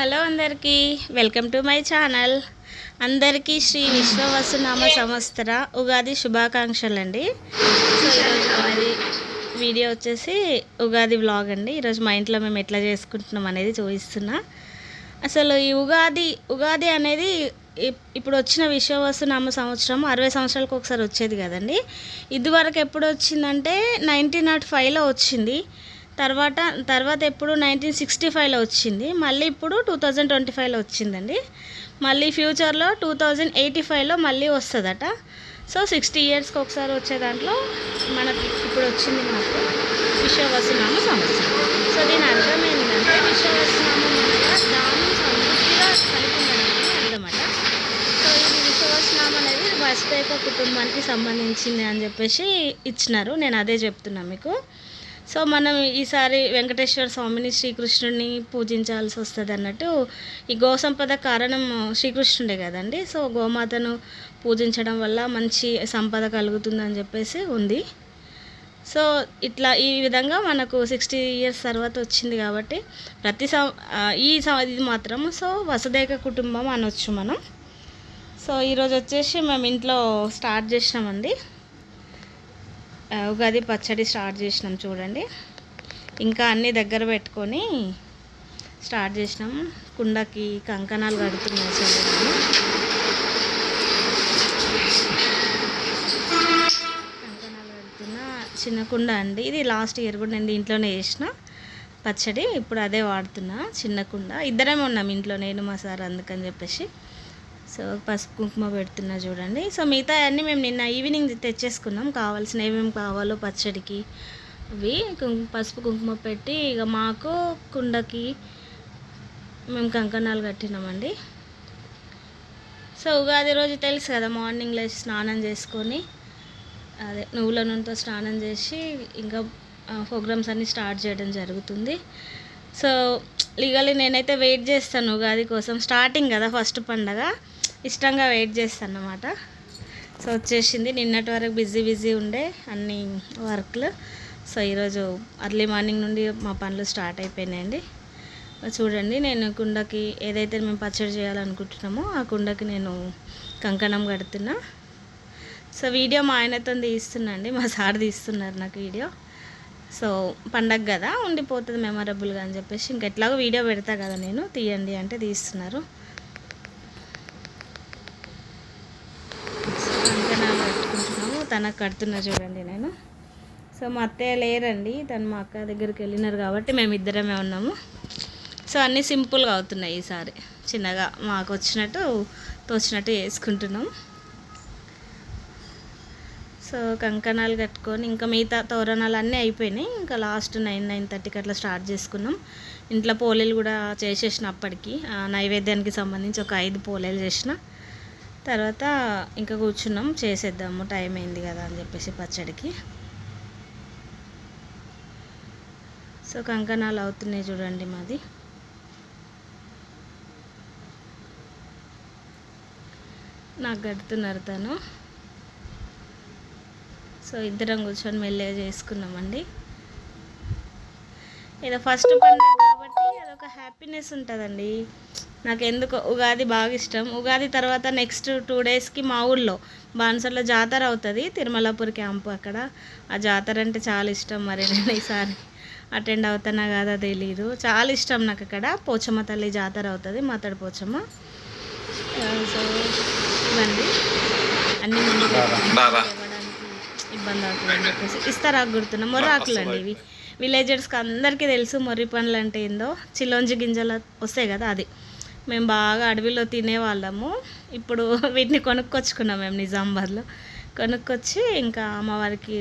Hello అందరికీ welcome to my channel. అందరికీ శ్రీ విశ్వవసునామ సంవత్సర ఉగాది శుభాకాంక్షలు అండి సో ఈరోజు మనది వీడియో వచ్చేసి ఉగాది వ్లాగ్ అండి. ఈరోజు మా ఇంట్లో మేము ఎట్లా చేసుకుంటున్నాం అనేది చూపిస్తున్నా. అసలు ఈ ఉగాది ఉగాది అనేది ఇప్- ఇప్పుడు వచ్చిన విశ్వవసునామ సంవత్సరం అరవై సంవత్సరాలకు ఒకసారి వచ్చేది కదండి. ఇదివరకు ఎప్పుడు వచ్చిందంటే నైన్టీన్ నాట్ ఫైవ్లో వచ్చింది. తర్వాత తర్వాత ఎప్పుడు నైన్టీన్ సిక్స్టీ ఫైవ్లో వచ్చింది. మళ్ళీ ఇప్పుడు టూ థౌజండ్ ట్వంటీ ఫైవ్లో వచ్చిందండి. మళ్ళీ ఫ్యూచర్లో టూ థౌజండ్ ఎయిటీ ఫైవ్లో మళ్ళీ వస్తుందట. సో సిక్స్టీ ఇయర్స్కి ఒకసారి వచ్చే దాంట్లో మనకి ఇప్పుడు వచ్చింది మనకు విశ్వవసనామ సంవత్సరం. సో దీని అర్థం ఏంటంటే విశ్వవసనామ అనగా దానం సమృద్ధిగా కలిగి అర్థమట. సో ఇది విశ్వవసనామ అనేది వసుదేవ కుటుంబానికి సంబంధించింది అని చెప్పేసి ఇచ్చినారు. నేను అదే చెప్తున్నా మీకు. సో మనం ఈసారి వెంకటేశ్వర స్వామిని శ్రీకృష్ణుడిని పూజించాల్సి వస్తుంది అన్నట్టు ఈ గోసంపద కారణం శ్రీకృష్ణుడే కదండి. సో గోమాతను పూజించడం వల్ల మంచి సంపద కలుగుతుందని చెప్పేసి ఉంది. సో ఇట్లా ఈ విధంగా మనకు సిక్స్టీ ఇయర్స్ తర్వాత వచ్చింది కాబట్టి ప్రతి సం ఈ ఇది మాత్రం సో వసుదేక కుటుంబం అనొచ్చు మనం. సో ఈరోజు వచ్చేసి మేము ఇంట్లో స్టార్ట్ చేసినామండి. ఉగాది పచ్చడి స్టార్ట్ చేసినాం చూడండి. ఇంకా అన్నీ దగ్గర పెట్టుకొని స్టార్ట్ చేసినాం. కుండకి కంకణాలు కడుతున్నాయి చూడండి. కంకణాలు కడుతున్న చిన్న కుండ అండి. ఇది లాస్ట్ ఇయర్ కూడా నేను దీంట్లోనే చేసిన పచ్చడి. ఇప్పుడు అదే వాడుతున్నా చిన్న కుండ. ఇద్దరేమే ఉన్నాం ఇంట్లో నేను మా సార్ అందుకని చెప్పేసి. సో పసుపు కుంకుమ పెడుతున్నా చూడండి. సో మిగతా అన్నీ మేము నిన్న ఈవినింగ్ తెచ్చేసుకున్నాం. కావాల్సిన ఏమేమి కావాలో పచ్చడికి అవి కుంకు పసుపు కుంకుమ పెట్టి ఇక మాకు కుండకి మేము కంకణాలు కట్టినామండి. సో ఉగాది రోజు తెలుసు కదా మార్నింగ్ లేచి స్నానం చేసుకొని అదే నువ్వుల నూనెతో స్నానం చేసి ఇంకా ప్రోగ్రామ్స్ అన్నీ స్టార్ట్ చేయడం జరుగుతుంది. సో లీగలీ నేనైతే వెయిట్ చేస్తాను ఉగాది కోసం. స్టార్టింగ్ కదా ఫస్ట్ పండగ. ఇష్టంగా వెయిట్ చేస్తాను అన్నమాట సో వచ్చేసింది. నిన్నటి వరకు బిజీ బిజీ ఉండే అన్ని వర్క్లు. సో ఈరోజు అర్లీ మార్నింగ్ నుండి మా పనులు స్టార్ట్ అయిపోయినాయండి. చూడండి నేను కుండకి ఏదైతే మేము పచ్చడి చేయాలనుకుంటున్నామో ఆ కుండకి నేను కంకణం కడుతున్నా. సో వీడియో మా ఆయనతో తీస్తున్నాండి. మా సార్ తీస్తున్నారు నాకు వీడియో. సో పండగ కదా ఉండిపోతుంది మెమరబుల్గా అని చెప్పేసి ఇంకెట్లాగో వీడియో పెడతా కదా నేను. తీయండి అంటే తీస్తున్నారు సో కంకణాలు కట్టుకుంటున్నాము తనకు కడుతున్నా చూడండి నేను. సో మా అత్తయ్య లేరండి. తను మా అక్క దగ్గరికి వెళ్ళినారు కాబట్టి మేము ఇద్దరమే ఉన్నాము. సో అన్నీ సింపుల్గా అవుతున్నాయి ఈసారి. చిన్నగా మాకు వచ్చినట్టు తోచినట్టు వేసుకుంటున్నాం సో కంకణాలు కట్టుకొని ఇంకా మిగతా తోరణాలు అన్నీ అయిపోయినాయి. ఇంకా లాస్ట్ నైన్ నైన్ థర్టీకి అట్లా స్టార్ట్ చేసుకున్నాం. ఇంట్లో పోలేలు కూడా చేసేసిన అప్పటికి. ఆ నైవేద్యానికి సంబంధించి ఒక ఐదు పోలేలు చేసిన. తర్వాత ఇంకా కూర్చున్నాం చేసేద్దాము టైం అయింది కదా అని చెప్పేసి పచ్చడికి. సో కంకణాలు అవుతున్నాయి చూడండి మాది. నాకు కడుతున్నారు తను. సో ఇద్దరం కూర్చొని మెల్లగా చేసుకున్నామండి. ఏదో ఫస్ట్ పండుగ కాబట్టి అదొక హ్యాపీనెస్ ఉంటుందండి. నాకు ఎందుకు ఉగాది బాగా ఇష్టం. ఉగాది తర్వాత నెక్స్ట్ టూ డేస్కి మా ఊళ్ళో బాన్సర్లో జాతర అవుతుంది. తిరుమలాపూర్ క్యాంపు అక్కడ. ఆ జాతర అంటే చాలా ఇష్టం మరి నేను ఈసారి. అటెండ్ అవుతానా కాదా తెలీదు. చాలా ఇష్టం నాకు అక్కడ. పోచమ్మ తల్లి జాతర అవుతుంది. మాతడి పోచమ్మ. సో ఇవ్వండి. అన్ని ముందు ఇబ్బంది అవుతుందని చెప్పేసి. ఇస్తారా గుర్తున్నా. మొర్రాకులు అండి ఇవి. విలేజర్స్కి అందరికీ తెలుసు మొర్రి పండ్లు అంటే ఏందో. చిలోంజి గింజలు వస్తాయి కదా అది. మేము బాగా అడవిలో తినేవాళ్ళము. ఇప్పుడు వీటిని కొనుక్కొచ్చుకున్నాం మేము నిజామాబాద్లో. కొనుక్కొచ్చి ఇంకా అమ్మవారికి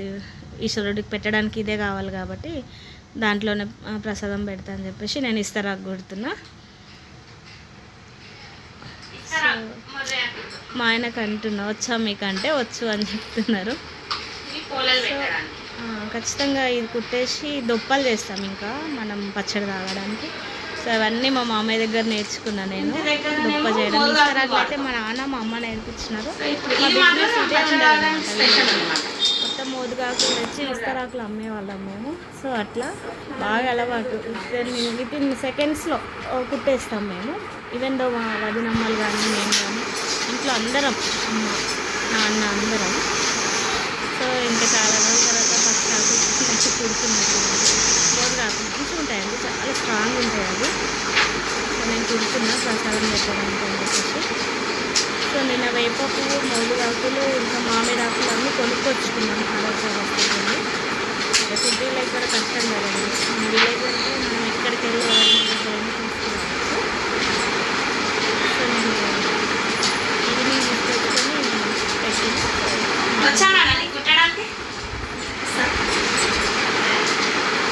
ఈశ్వరుడికి పెట్టడానికి ఇదే కావాలి కాబట్టి దాంట్లోనే ప్రసాదం పెడతా అని చెప్పేసి నేను ఇస్తారాకు కొడుతున్నా. మా ఆయనకు అంటున్నా వచ్చా మీకంటే వచ్చు అని చెప్తున్నారు. ఖచ్చితంగా ఇది కుట్టేసి దొప్పలు చేస్తాం ఇంకా మనం పచ్చడి తాగడానికి. సో అవన్నీ మా మామయ్య దగ్గర నేర్చుకున్నా నేను. దొప్ప చేయడం. అయితే మా నాన్న మా అమ్మ నేర్పించినారు. మొత్తం మోదుగాకులు తెచ్చి విస్తరాకులు అమ్మేవాళ్ళం మేము. సో అట్లా బాగా అలవాటు. విత్ ఇన్ సెకండ్స్లో కుట్టేస్తాం మేము. ఈవెన్ దో మా వదినమ్మలు కానీ మేము కానీ ఇంట్లో అందరం అమ్మ నాన్న అందరం. సో ఇంకా చాలా రోజుల తర్వాత ఫస్ట్ ఆకులు మంచి కుడుతున్నాను మోదుగాకులు ఉంటాయండి చాలా స్ట్రాంగ్ ఉంటాయి అవి. సో నేను కుడుతున్నా ప్రసాదం పెట్టడానికి అని చెప్పేసి. సో నిన్న వేప పువ్వు ఆకులు ఇంకా మామిడి ఆకులు అన్నీ కొనుక్కొచ్చుకున్నాను ఆలోచన వస్తుంది సిటీలో ఇక్కడ కష్టం కదండి. విలేజ్ అంటే మనం ఎక్కడికి వెళ్ళి ఎవరిని ఎక్కడైనా తీసుకురావచ్చు సో నేను ఈవినింగ్ తీసుకొచ్చుకొని పెట్టిన వచ్చానా నీకు కుట్టడానికి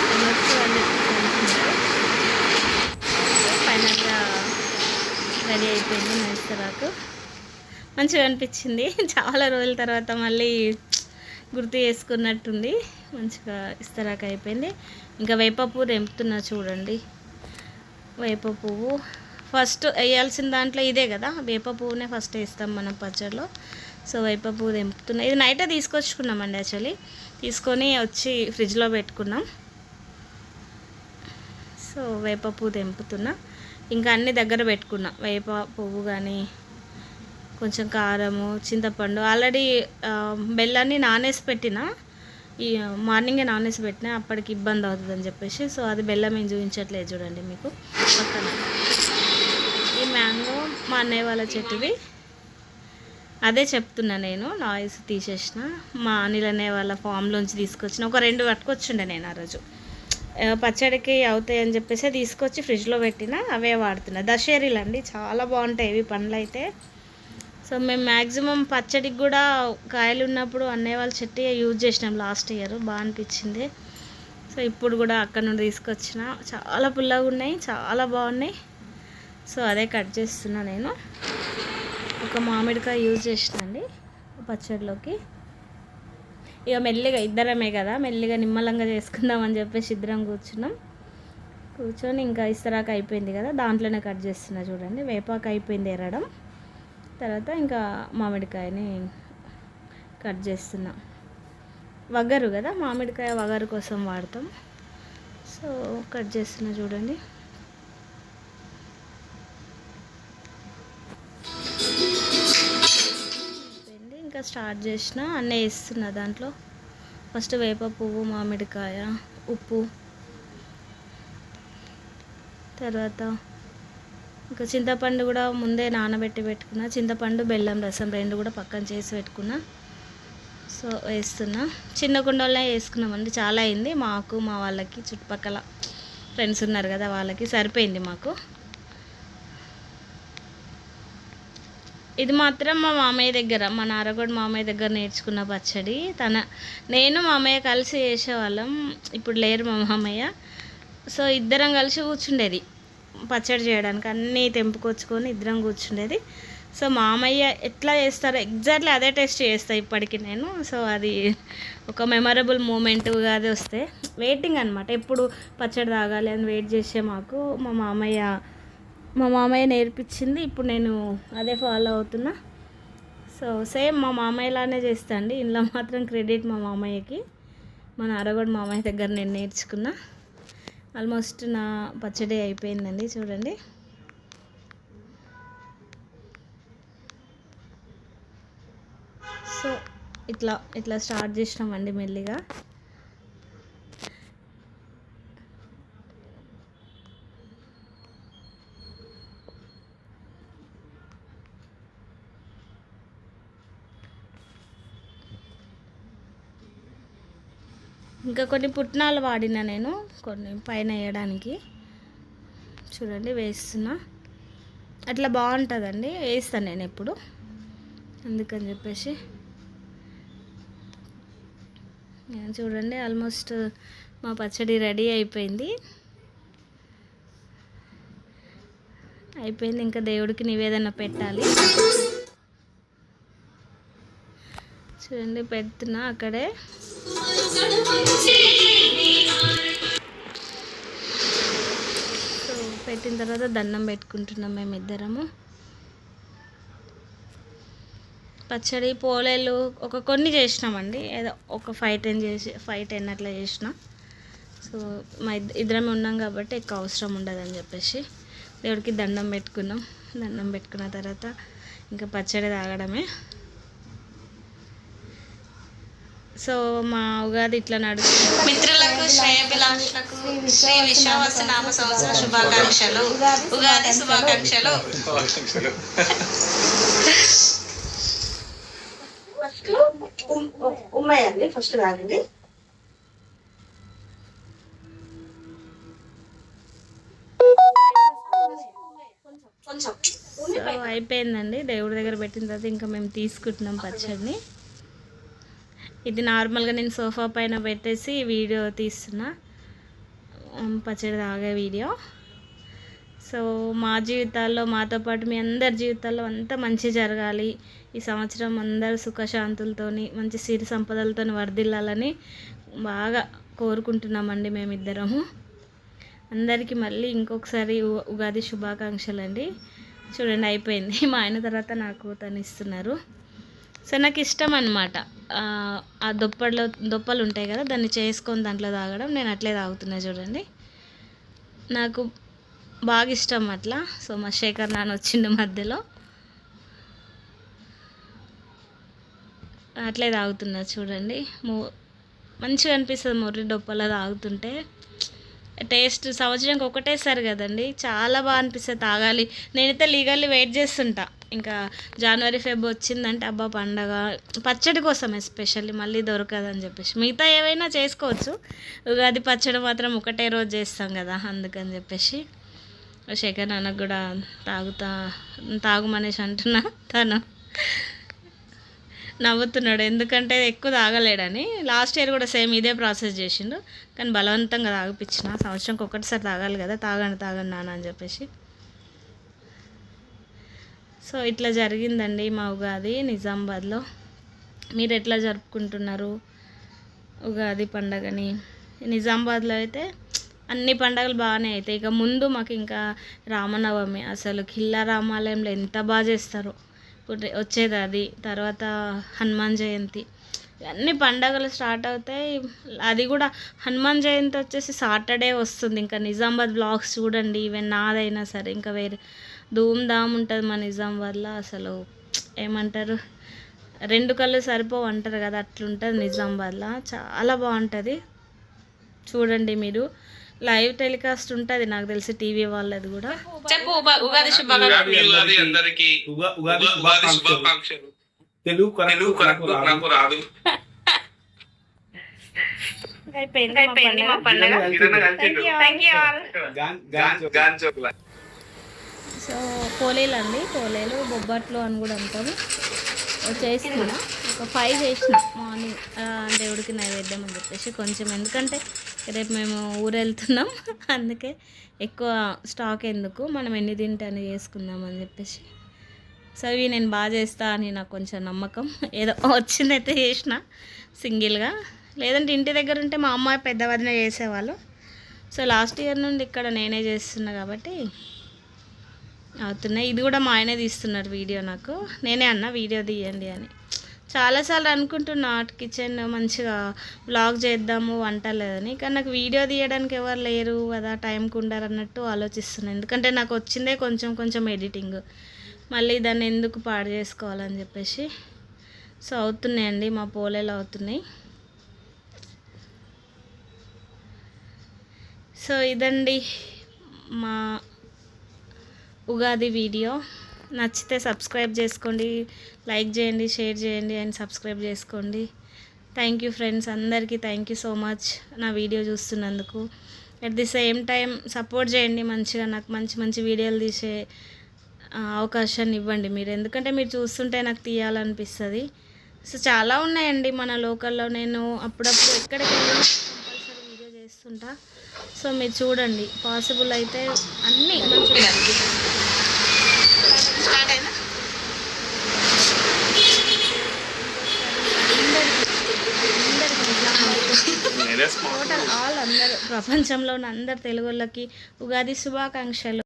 వెళ్ళొచ్చు అని ఫైనల్గా రెడీ అయిపోయింది నాకు మంచిగా అనిపించింది. చాలా రోజుల తర్వాత మళ్ళీ గుర్తు చేసుకున్నట్టుంది. మంచిగా ఇస్తరాకు అయిపోయింది. ఇంకా వేప పువ్వు తెంపుతున్నా చూడండి. వేప పువ్వు. ఫస్ట్ వేయాల్సిన దాంట్లో ఇదే కదా? వేప పువ్వునే ఫస్ట్ వేస్తాం మనం పచ్చడిలో సో వేప పువ్వు తెంపుతున్నా. ఇది నైటే తీసుకొచ్చుకున్నామండి యాక్చువల్లీ తీసుకొని వచ్చి ఫ్రిడ్జ్లో పెట్టుకున్నాం. సో వేప పువ్వు తెంపుతున్నా. ఇంకా అన్ని దగ్గర పెట్టుకున్నా. వేప పువ్వు కానీ కొంచెం కారము చింతపండు. ఆల్రెడీ బెల్లాన్ని నానేసి పెట్టిన. ఈ మార్నింగే నానేసి పెట్టిన. అప్పటికి ఇబ్బంది అవుతుంది అని చెప్పేసి. సో అది బెల్లం ఏం చూపించట్లేదు చూడండి మీకు. పక్కన. ఈ మ్యాంగో మా అన్నయ్య వాళ్ళ చెట్టుది. అదే చెప్తున్నా నేను. నాయిస్ తీసేసిన. మా అనిల్ అనే వాళ్ళ ఫామ్లోంచి తీసుకొచ్చిన. ఒక రెండు పట్టుకొచ్చుండే నేను ఆ రోజు. పచ్చడికి అవుతాయి అని చెప్పేసి తీసుకొచ్చి ఫ్రిడ్జ్లో పెట్టిన అవే వాడుతున్నా. దశేరీలు అండి చాలా బాగుంటాయి ఇవి పండ్లు అయితే సో మేము మ్యాక్సిమం పచ్చడికి కూడా కాయలు ఉన్నప్పుడు అన్నయ్య వాళ్ళ చెట్టు యూజ్ చేసినాం లాస్ట్ ఇయర్ బాగా అనిపించింది. సో ఇప్పుడు కూడా అక్కడ నుండి తీసుకొచ్చిన. చాలా పుల్లగా ఉన్నాయి చాలా బాగున్నాయి. సో అదే కట్ చేస్తున్నా నేను. ఒక మామిడికాయ యూజ్ చేసినండి పచ్చడిలోకి. ఇక మెల్లిగా ఇద్దరమే కదా మెల్లిగా నిమ్మలంగా చేసుకుందామని చెప్పేసి ఇద్దరం కూర్చున్నాం. కూర్చొని ఇంకా ఇస్తరాకు అయిపోయింది కదా దాంట్లోనే కట్ చేస్తున్నా చూడండి. వేపాకు అయిపోయింది ఎరడం. తర్వాత ఇంకా మామిడికాయని కట్ చేస్తున్నా. వగరు కదా మామిడికాయ వగరు కోసం వాడతాం. సో కట్ చేస్తున్నా చూడండి. స్టార్ట్ చేసిన అన్నీ వేస్తున్నా దాంట్లో. ఫస్ట్ వేప పువ్వు మామిడికాయ ఉప్పు. తర్వాత ఇంకా చింతపండు కూడా ముందే నానబెట్టి పెట్టుకున్నా. చింతపండు బెల్లం రసం రెండు కూడా పక్కన చేసి పెట్టుకున్నా. సో వేస్తున్నా. చిన్న కుండలనే వేసుకున్నామండి చాలా అయింది. మాకు మా వాళ్ళకి చుట్టుపక్కల ఫ్రెండ్స్ ఉన్నారు కదా వాళ్ళకి సరిపోయింది మాకు. ఇది మాత్రం మా మామయ్య దగ్గర మా నారగోడ మామయ్య దగ్గర నేర్చుకున్న పచ్చడి. తన నేను మామయ్య కలిసి చేసేవాళ్ళం. ఇప్పుడు లేరు మా మామయ్య. సో ఇద్దరం కలిసి కూర్చుండేది పచ్చడి చేయడానికి. అన్నీ తెంపుకొచ్చుకొని ఇద్దరం కూర్చుండేది. సో మామయ్య ఎట్లా చేస్తారో ఎగ్జాక్ట్లీ అదే టేస్ట్ చేస్తాను ఇప్పటికి నేను. సో అది ఒక మెమరబుల్ మూమెంట్గా అది వస్తే. వెయిటింగ్ అనమాట ఎప్పుడు పచ్చడి తాగాలి అని వెయిట్ చేసే మాకు మా మామయ్య మా మామయ్య నేర్పించింది. ఇప్పుడు నేను అదే ఫాలో అవుతున్నా. సో సేమ్ మా మామయ్యలానే చేస్తా అండి ఇంట్లో మాత్రం క్రెడిట్ మా మామయ్యకి. మన అరగొడ మామయ్య దగ్గర నేను నేర్చుకున్నా. ఆల్మోస్ట్ నా పచ్చడి అయిపోయిందండి చూడండి. సో ఇట్లా ఇట్లా స్టార్ట్ చేసినామండి మెల్లిగా. ఇంకా కొన్ని పుట్నాలు వాడిన నేను కొన్ని పైన వేయడానికి. చూడండి వేస్తున్నా. అట్లా బాగుంటుందండి వేస్తాను నేను ఎప్పుడు. అందుకని చెప్పేసి. చూడండి ఆల్మోస్ట్ మా పచ్చడి రెడీ అయిపోయింది. అయిపోయింది ఇంకా దేవుడికి నివేదన పెట్టాలి. చూడండి పెడుతున్నా అక్కడే. సో పెట్టిన తర్వాత దండం పెట్టుకుంటున్నాం మేము ఇద్దరము. పచ్చడి పోలేలు ఒక కొన్ని చేసినామండి. ఏదో ఒక ఫైవ్ టెన్ చేసి ఫైవ్ టెన్ అట్లా చేసిన. సో మా ఇద్దరమే ఉన్నాం కాబట్టి ఎక్కువ అవసరం ఉండదని చెప్పేసి దేవుడికి దండం పెట్టుకున్నాం. దండం పెట్టుకున్న తర్వాత ఇంకా పచ్చడి తాగడమే. సో మా ఉగాది ఇట్లా నడుస్తుంది. మిత్రులకు శ్రేయభిలాషులకు శ్రీ విశ్వావసు నామ సంవత్సర శుభాకాంక్షలు. ఉగాది శుభాకాంక్షలు. ఉమ్మయండి ఫస్ట్ కొంచెం. సో అయిపోయిందండి దేవుడి దగ్గర పెట్టిన తర్వాత ఇంకా మేము తీసుకుంటున్నాం పచ్చడిని. ఇది నార్మల్గా నేను సోఫా పైన పెట్టేసి వీడియో తీస్తున్నా. పచ్చడి తాగే వీడియో. సో మా జీవితాల్లో మాతో పాటు మీ అందరి జీవితాల్లో అంతా మంచి జరగాలి. ఈ సంవత్సరం అందరూ సుఖశాంతులతోని మంచి సిరి సంపదలతో వర్ధిల్లాలని బాగా కోరుకుంటున్నామండి మేమిద్దరము అందరికీ మళ్ళీ ఇంకొకసారి ఉగాది శుభాకాంక్షలు అండి చూడండి అయిపోయింది. మా ఆయన తర్వాత నాకు తను ఇస్తున్నారు. సో నాకు ఇష్టం అనమాట ఆ దొప్పల్లో దొప్పలు ఉంటాయి కదా దాన్ని చేసుకొని దాంట్లో తాగడం నేను అట్లే తాగుతున్నా చూడండి. నాకు బాగా ఇష్టం అట్లా. సో మా శేఖర్ నాన్న వచ్చిండు మధ్యలో. అట్లే తాగుతున్నా చూడండి. మూ మంచిగా అనిపిస్తుంది ముర్రి డొప్పలో తాగుతుంటే. టేస్ట్ సంవత్సరానికి ఒకటేసారి కదండి. చాలా బాగా అనిపిస్తుంది తాగాలి. నేనైతే లీగల్లీ వెయిట్ చేస్తుంటా. ఇంకా జనవరి ఫెబ్ వచ్చిందంటే అబ్బా పండగ. పచ్చడి కోసం ఎస్పెషల్లీ మళ్ళీ దొరకదని చెప్పేసి. మిగతా ఏవైనా చేసుకోవచ్చు. ఉగాది పచ్చడి మాత్రం ఒకటే రోజు చేస్తాం కదా అందుకని చెప్పేసి. శేఖర్ నాన్నకు కూడా తాగుతా తాగుమనేసి అంటున్నా. తను నవ్వుతున్నాడు. ఎందుకంటే ఎక్కువ తాగలేడని. లాస్ట్ ఇయర్ కూడా సేమ్ ఇదే ప్రాసెస్ చేసిండు. కానీ బలవంతంగా తాగిపించిన. సంవత్సరంకి ఒకటిసారి తాగాలి కదా. తాగండి తాగండి నాన్న అని చెప్పేసి. సో ఇట్లా జరిగిందండి మా ఉగాది నిజామాబాద్లో. మీరు ఎట్లా జరుపుకుంటున్నారు ఉగాది పండగని? నిజామాబాద్లో అయితే అన్ని పండగలు బాగానే అవుతాయి ఇక ముందు మాకు ఇంకా రామనవమి అసలు కిల్లా రామాలయంలో ఎంత బాగా చేస్తారు. ఇప్పుడు వచ్చేది అది తర్వాత హనుమాన్ జయంతి. అన్ని పండగలు స్టార్ట్ అవుతాయి. అది కూడా హనుమాన్ జయంతి వచ్చేసి సాటర్డే వస్తుంది. ఇంకా నిజామాబాద్ బ్లాగ్స్ చూడండి. ఈవెన్ నాదైనా సరే ఇంకా వేరే ధూమ్ ధామ్ ఉంటుంది మా నిజామాబాద్లో అసలు. ఏమంటారు? రెండు కళ్ళు సరిపోవు అంటారు కదా అట్లుంటుంది నిజామాబాద్లో చాలా బాగుంటుంది. చూడండి మీరు. లైవ్ టెలికాస్ట్ ఉంటుంది నాకు తెలిసి టీవీ వాళ్ళది కూడా. చెప్పు ఉగాది శుభాకాంక్షలు. తెలుగు కరెక్ట్ నాకు రాదు. అయిపోయింది అయిపోయింది మా పండగ. Thank you all gone gone gone gone చోకుల సో పోలేలు అండి. పోలేలు బొబ్బట్లు అని కూడా అంటాము. చేసిన. ఒక ఫైవ్ చేసిన. మార్నింగ్ దేవుడికి నైవేద్యం అని చెప్పేసి కొంచెం. ఎందుకంటే రేపు మేము ఊరు వెళ్తున్నాం అందుకే ఎక్కువ స్టాక్ ఎందుకు? మనం ఎన్ని తింటే అని చేసుకుందాం అని చెప్పేసి. సో ఇవి నేను బాగా చేస్తా అని నాకు కొంచెం నమ్మకం. ఏదో వచ్చిందైతే చేసిన సింగిల్గా. లేదంటే ఇంటి దగ్గర ఉంటే మా అమ్మాయి పెద్ద వదిన చేసేవాళ్ళు. సో లాస్ట్ ఇయర్ నుండి ఇక్కడ నేనే చేస్తున్నా కాబట్టి అవుతున్నాయి ఇది కూడా మా ఆయనే తీస్తున్నారు వీడియో నాకు. నేనే అన్న వీడియో తీయండి అని. చాలాసార్లు అనుకుంటున్నా కిచెన్ మంచిగా బ్లాగ్ చేద్దాము వంటలేదని కానీ నాకు వీడియో తీయడానికి ఎవరు లేరు కదా టైంకి ఉండరు అన్నట్టు ఆలోచిస్తున్నాను ఎందుకంటే నాకు వచ్చిందే కొంచెం కొంచెం ఎడిటింగ్ మళ్ళీ దాన్ని ఎందుకు పాడు చేసుకోవాలని చెప్పేసి. సో అవుతున్నాయండి మా పోలేలు అవుతున్నాయి. సో ఇదండి మా ఉగాది వీడియో. నచ్చితే సబ్స్క్రైబ్ చేసుకోండి లైక్ చేయండి షేర్ చేయండి అండ్ సబ్స్క్రైబ్ చేసుకోండి. థ్యాంక్ యూ ఫ్రెండ్స్ అందరికీ థ్యాంక్ యూ సో మచ్ నా video చూస్తున్నందుకు. At the same time support చేయండి మంచిగా. నాకు మంచి మంచి వీడియోలు తీసే అవకాశాన్ని ఇవ్వండి మీరు. ఎందుకంటే మీరు చూస్తుంటే నాకు తీయాలనిపిస్తుంది. సో చాలా ఉన్నాయండి మన లోకల్లో. నేను అప్పుడప్పుడు ఎక్కడికి వెళ్ళినా కంపల్సరీ వీడియో చేస్తుంటా. సో మీరు చూడండి. పాసిబుల్ అయితే అన్నీ మంచిగా స్టార్ట్ అయిందా నేనే స్మార్ట్ టోటల్ ఆల్ అందరు ప్రపంచంలో ఉన్న అందరు తెలుగులకి ఉగాది శుభాకాంక్షలు.